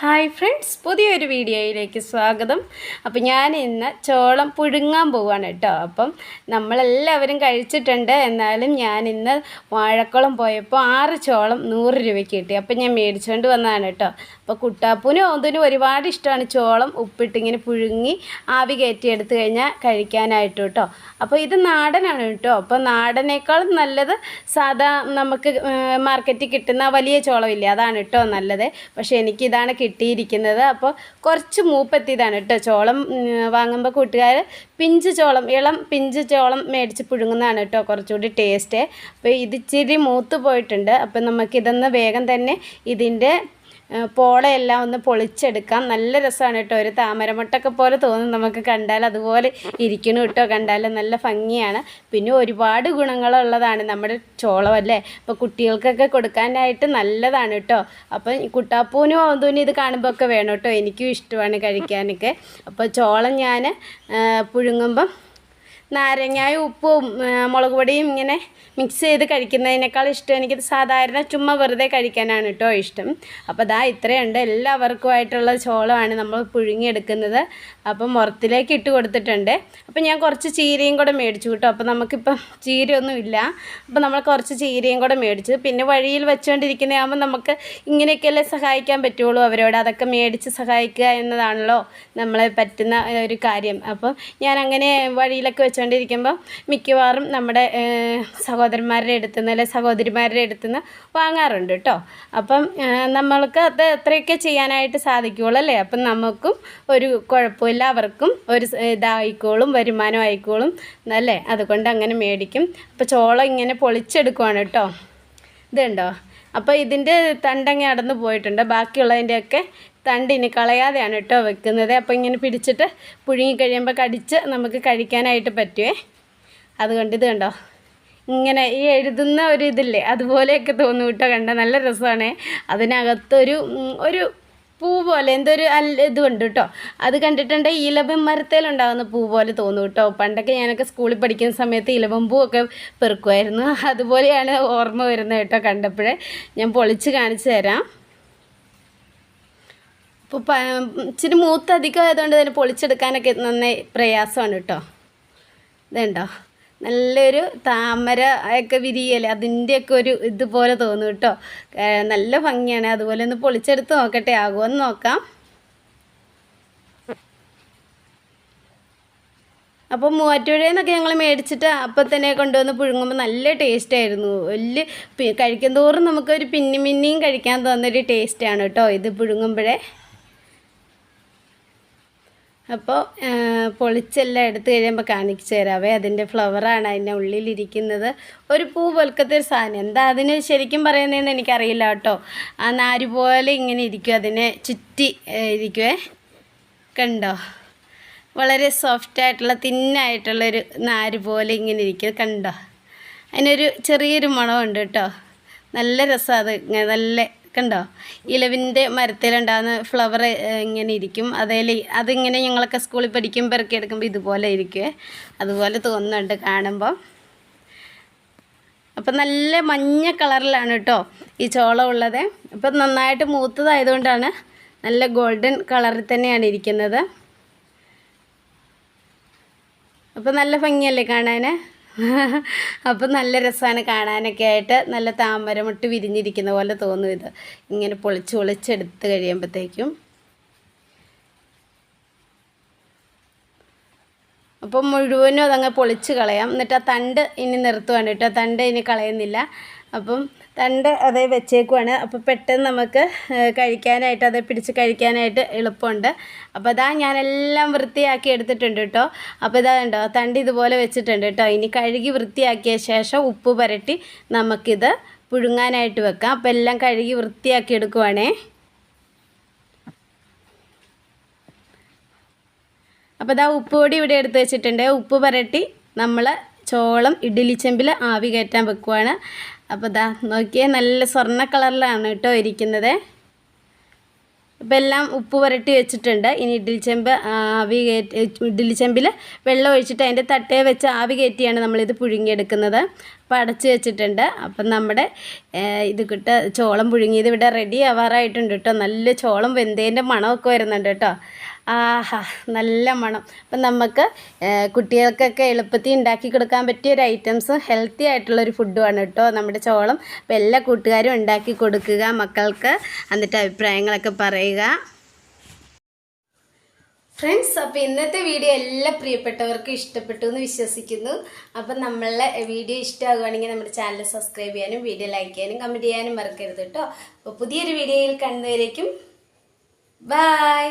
Hi friends പുതിയൊരു വീഡിയോയിലേക്ക് സ്വാഗതം. അപ്പോൾ ഞാൻ ഇന്ന് ചോളം പുഴുങ്ങാൻ പോവാണ് കേട്ടോ. അപ്പം നമ്മളെല്ലാവരും കഴിച്ചിട്ടുണ്ട്. എന്നാലും ഞാൻ ഇന്ന് വാഴക്കുളം പോയപ്പോൾ ആറ് ചോളം നൂറ് രൂപയ്ക്ക് കിട്ടി. അപ്പം ഞാൻ മേടിച്ചുകൊണ്ട് വന്നതാണ് കേട്ടോ. അപ്പോൾ കുട്ടാപ്പൂനും ഓന്തിനും ഒരുപാട് ഇഷ്ടമാണ് ചോളം ഉപ്പിട്ടിങ്ങനെ പുഴുങ്ങി ആവി കയറ്റി എടുത്തു കഴിഞ്ഞാൽ കഴിക്കാനായിട്ട് കേട്ടോ. അപ്പോൾ ഇത് നാടനാണ് കേട്ടോ. അപ്പോൾ നാടനേക്കാളും നല്ലത് സാധാ നമുക്ക് മാർക്കറ്റിൽ കിട്ടുന്ന വലിയ ചോളമില്ലേ? അതാണ് കേട്ടോ നല്ലത്. പക്ഷേ എനിക്കിതാണ് കിട്ടിയിരിക്കുന്നത്. അപ്പോൾ കുറച്ച് മൂപ്പത്തിയതാണ് കേട്ടോ ചോളം വാങ്ങുമ്പോൾ കൂട്ടുകാർ പിഞ്ച് ചോളം ഇളം പിഞ്ച് ചോളം മേടിച്ച് പുഴുങ്ങുന്നതാണ് കേട്ടോ കുറച്ചുകൂടി ടേസ്റ്റ്. അപ്പോൾ ഇത് ഇച്ചിരി മൂത്ത് പോയിട്ടുണ്ട്. അപ്പോൾ നമുക്കിതൊന്ന് വേഗം തന്നെ ഇതിന്റെ പോളയെല്ലാം ഒന്ന് പൊളിച്ചെടുക്കാം. നല്ല രസമാണ് കേട്ടോ. ഒരു താമരമുട്ടൊക്കെ പോലെ തോന്നും നമുക്ക് കണ്ടാൽ. അതുപോലെ ഇരിക്കണം കേട്ടോ കണ്ടാൽ. നല്ല ഭംഗിയാണ്. പിന്നെ ഒരുപാട് ഗുണങ്ങളുള്ളതാണ് നമ്മുടെ ചോളം അല്ലേ? അപ്പോൾ കുട്ടികൾക്കൊക്കെ കൊടുക്കാനായിട്ട് നല്ലതാണ് കേട്ടോ. അപ്പം കുട്ടാപ്പൂനും ഓന്തൂനും ഇത് കാണുമ്പോൾ ഒക്കെ വേണം കേട്ടോ. എനിക്കും ഇഷ്ടമാണ് കഴിക്കാനൊക്കെ. അപ്പോൾ ചോളം ഞാൻ പുഴുങ്ങുമ്പം നാരങ്ങായും ഉപ്പും മുളക് പൊടിയും ഇങ്ങനെ മിക്സ് ചെയ്ത് കഴിക്കുന്നതിനേക്കാൾ ഇഷ്ടം എനിക്ക് സാധാരണ ചുമ്മാ വെറുതെ കഴിക്കാനാണ് കേട്ടോ ഇഷ്ടം. അപ്പോൾ ദാ ഇത്രയുണ്ട്. എല്ലാവർക്കുമായിട്ടുള്ള ചോളമാണ് നമ്മൾ പുഴുങ്ങിയെടുക്കുന്നത്. അപ്പം മുറത്തിലേക്ക് ഇട്ട് കൊടുത്തിട്ടുണ്ട്. അപ്പം ഞാൻ കുറച്ച് ചീരയും കൂടെ മേടിച്ചു കേട്ടോ. അപ്പോൾ നമുക്കിപ്പം ചീരയൊന്നും ഇല്ല. അപ്പോൾ നമ്മൾ കുറച്ച് ചീരയും കൂടെ മേടിച്ചു. പിന്നെ വഴിയിൽ വെച്ചുകൊണ്ടിരിക്കുന്നതാകുമ്പോൾ നമുക്ക് ഇങ്ങനെയൊക്കെയല്ലേ സഹായിക്കാൻ പറ്റുള്ളൂ അവരോട്. അതൊക്കെ മേടിച്ച് സഹായിക്കുക എന്നതാണല്ലോ നമ്മളെ പറ്റുന്ന ഒരു കാര്യം. അപ്പം ഞാൻ അങ്ങനെ വഴിയിലൊക്കെ വെച്ചുകൊണ്ടിരിക്കുമ്പോൾ മിക്കവാറും നമ്മുടെ സഹോദരന്മാരുടെ അടുത്ത് നിന്ന് അല്ലെങ്കിൽ സഹോദരിമാരുടെ അടുത്ത് നിന്ന് വാങ്ങാറുണ്ട് കേട്ടോ അപ്പം നമ്മൾക്ക് അത് എത്രയൊക്കെ ചെയ്യാനായിട്ട് സാധിക്കുള്ളൂ അല്ലേ? അപ്പം നമുക്കും ഒരു കുഴപ്പമില്ല. അവർക്കും ഒരു ഇതായിക്കോളും വരുമാനം ആയിക്കോളും അല്ലേ? അതുകൊണ്ട് അങ്ങനെ മേടിക്കും. അപ്പോൾ ചോളം ഇങ്ങനെ പൊളിച്ചെടുക്കുവാണ് കേട്ടോ ഇതുണ്ടോ? അപ്പോൾ ഇതിന്റെ തണ്ടങ്ങ അടന്ന് പോയിട്ടുണ്ട്. ബാക്കിയുള്ളതിന്റെയൊക്കെ തണ്ടിന് കളയാതെയാണ് കേട്ടോ വെക്കുന്നത്. അപ്പോൾ ഇങ്ങനെ പിടിച്ചിട്ട് പുഴുങ്ങി കഴിയുമ്പോൾ കടിച്ച് നമുക്ക് കഴിക്കാനായിട്ട് പറ്റുമേ അതുകൊണ്ട് ഇത് കണ്ടോ ഇങ്ങനെ ഈ എഴുതുന്ന ഒരു ഇതില്ലേ അതുപോലെയൊക്കെ തോന്നും കേട്ടോ കണ്ട. നല്ല രസമാണ്. അതിനകത്തൊരു ഒരു പൂ പോലെ എന്തൊരു അല്ല ഇതുണ്ട് കേട്ടോ. അത് കണ്ടിട്ടുണ്ട് ഇലവൻ മരത്തേലുണ്ടാകുന്ന പൂ പോലെ തോന്നും കേട്ടോ. പണ്ടൊക്കെ ഞാനൊക്കെ സ്കൂളിൽ പഠിക്കുന്ന സമയത്ത് ഇലവൻ പൂവൊക്കെ പെറുക്കുമായിരുന്നു. അതുപോലെയാണ് ഓർമ്മ വരുന്നത് കേട്ടോ കണ്ടപ്പോഴേ. ഞാൻ പൊളിച്ച് കാണിച്ചു തരാം. ഇപ്പോൾ ഇച്ചിരി മൂത്ത് അധികം ആയതുകൊണ്ട് തന്നെ പൊളിച്ചെടുക്കാനൊക്കെ നന്നായി പ്രയാസമാണ് കേട്ടോ. ഇതുണ്ടോ? നല്ലൊരു താമര ഒക്കെ വിരിയല്ലേ അതിന്റെയൊക്കെ ഒരു ഇതുപോലെ തോന്നും കേട്ടോ. നല്ല ഭംഗിയാണ്. അതുപോലെ ഒന്ന് പൊളിച്ചെടുത്ത് നോക്കട്ടെ. ആകുമെന്ന് നോക്കാം. അപ്പോൾ മൂവാറ്റുപുഴയിൽ നിന്നൊക്കെ ഞങ്ങൾ മേടിച്ചിട്ട് അപ്പം തന്നെ കൊണ്ടുവന്ന് പുഴുങ്ങുമ്പോൾ നല്ല ടേസ്റ്റ് ആയിരുന്നു. വലിയ കഴിക്കും തോറും നമുക്കൊരു പിന്നി പിന്നിയും കഴിക്കാൻ തോന്നുന്നൊരു ടേസ്റ്റാണ് കേട്ടോ ഇത് പുഴുങ്ങുമ്പോഴേ. അപ്പോൾ പൊളിച്ചെല്ലാം എടുത്ത് കഴിയുമ്പോൾ കാണിച്ചു തരാവേ. അതിന്റെ ഫ്ലവറാണ് അതിന്റെ ഉള്ളിലിരിക്കുന്നത്. ഒരു പൂ പോലത്തെ ഒരു സാധനം. എന്താ അതിന് ശരിക്കും പറയുന്നതെന്ന് എനിക്കറിയില്ല കേട്ടോ. ആ നാര് പോലെ ഇങ്ങനെ ഇരിക്കും അതിനെ ചുറ്റി ഇരിക്കുവേ. കണ്ടോ? വളരെ സോഫ്റ്റ് ആയിട്ടുള്ള തിന്നായിട്ടുള്ളൊരു നാര് പോലെ ഇങ്ങനെ ഇരിക്കും കണ്ടോ? അതിനൊരു ചെറിയൊരു മണമുണ്ട് കേട്ടോ. നല്ല രസമാണ് അത്. നല്ല കണ്ടോ? ഇലവിന്റെ മരത്തിലുണ്ടാകുന്ന ഫ്ലവർ ഇങ്ങനെ ഇരിക്കും. അതേൽ അതിങ്ങനെ ഞങ്ങളൊക്കെ സ്കൂളിൽ പഠിക്കുമ്പോൾ ഇറക്കി എടുക്കുമ്പോൾ ഇതുപോലെ ഇരിക്കുക അതുപോലെ തോന്നുന്നുണ്ട് കാണുമ്പോൾ അപ്പം നല്ല മഞ്ഞ കളറിലാണ് കേട്ടോ ഈ ചോളം ഉള്ളത്. അപ്പം നന്നായിട്ട് മൂത്തതായതുകൊണ്ടാണ് നല്ല ഗോൾഡൻ കളറിൽ തന്നെയാണ് ഇരിക്കുന്നത്. അപ്പം നല്ല ഭംഗിയല്ലേ കാണാൻ അപ്പം നല്ല രസമാണ് കാണാനൊക്കെ ആയിട്ട്. നല്ല താമരമുട്ട് വിരിഞ്ഞിരിക്കുന്ന പോലെ തോന്നും ഇത്. ഇങ്ങനെ പൊളിച്ച് പൊളിച്ചെടുത്ത് കഴിയുമ്പോഴത്തേക്കും അപ്പം മുഴുവനും അതങ്ങ് പൊളിച്ച് കളയാം. എന്നിട്ട് ആ തണ്ട് ഇനി നിർത്തുവാണ് കേട്ടോ. തണ്ട് ഇനി കളയുന്നില്ല. അപ്പം തണ്ട് അതേ വെച്ചേക്കുവാണ്. അപ്പോൾ പെട്ടെന്ന് നമുക്ക് കഴിക്കാനായിട്ട് അതേ പിടിച്ച് കഴിക്കാനായിട്ട് എളുപ്പമുണ്ട്. അപ്പോൾ അതാ ഞാനെല്ലാം വൃത്തിയാക്കി എടുത്തിട്ടുണ്ട് കേട്ടോ. അപ്പോൾ ഇതാ കണ്ടോ തണ്ട് ഇതുപോലെ വെച്ചിട്ടുണ്ട് കേട്ടോ. ഇനി കഴുകി വൃത്തിയാക്കിയ ശേഷം ഉപ്പ് പുരട്ടി നമുക്കിത് പുഴുങ്ങാനായിട്ട് വെക്കാം. അപ്പോൾ എല്ലാം കഴുകി വൃത്തിയാക്കി എടുക്കുവാണേ. അപ്പോൾ ഇതാ ഉപ്പ് പൊടി ഇവിടെ എടുത്ത് വെച്ചിട്ടുണ്ട്. ഉപ്പ് പുരട്ടി നമ്മൾ ചോളം ഇഡ്ഡലി ചെമ്പിൽ ആവി കയറ്റാൻ വെക്കുവാണ്. അപ്പോൾ ഇതാ നോക്കിയേ നല്ല സ്വർണ കളറിലാണ് കേട്ടോ ഇരിക്കുന്നത്. അപ്പോൾ എല്ലാം ഉപ്പ് പുരട്ടി വെച്ചിട്ടുണ്ട്. ഇനി ഇഡ്ഡലി ചെമ്പ് ആവി കയറ്റി ഇഡ്ഡലി ചെമ്പിൽ വെള്ളം ഒഴിച്ചിട്ട് അതിന്റെ തട്ടയെ വെച്ച് ആവി കയറ്റിയാണ് നമ്മളിത് പുഴുങ്ങിയെടുക്കുന്നത്. അപ്പം അടച്ച് വെച്ചിട്ടുണ്ട്. അപ്പം നമ്മുടെ ഇത് കിട്ട ചോളം പുഴുങ്ങിയത് ഇവിടെ റെഡി ആവാറായിട്ടുണ്ട് കേട്ടോ. നല്ല ചോളം വെന്തേന്റെ മണമൊക്കെ വരുന്നുണ്ട് കേട്ടോ. ആഹാ നല്ല മണം. അപ്പം നമുക്ക് കുട്ടികൾക്കൊക്കെ എളുപ്പത്തിൽ ഉണ്ടാക്കി കൊടുക്കാൻ പറ്റിയ ഒരു ഐറ്റംസ് ഹെൽത്തി ആയിട്ടുള്ളൊരു ഫുഡുമാണ് കേട്ടോ നമ്മുടെ ചോളം. അപ്പം എല്ലാ കൂട്ടുകാരും ഉണ്ടാക്കി കൊടുക്കുക മക്കൾക്ക് എന്നിട്ട് അഭിപ്രായങ്ങളൊക്കെ പറയുക. ഫ്രണ്ട്സ് അപ്പോൾ ഇന്നത്തെ വീഡിയോ എല്ലാ പ്രിയപ്പെട്ടവർക്കും ഇഷ്ടപ്പെട്ടു എന്ന് വിശ്വസിക്കുന്നു. അപ്പം നമ്മളെ വീഡിയോ ഇഷ്ടമാകുകയാണെങ്കിൽ നമ്മുടെ ചാനൽ സബ്സ്ക്രൈബ് ചെയ്യാനും വീഡിയോ ലൈക്ക് ചെയ്യാനും കമന്റ് ചെയ്യാനും മറക്കരുത് കേട്ടോ അപ്പോൾ പുതിയൊരു വീഡിയോയിൽ കണ്ടുവരേക്കും ബൈ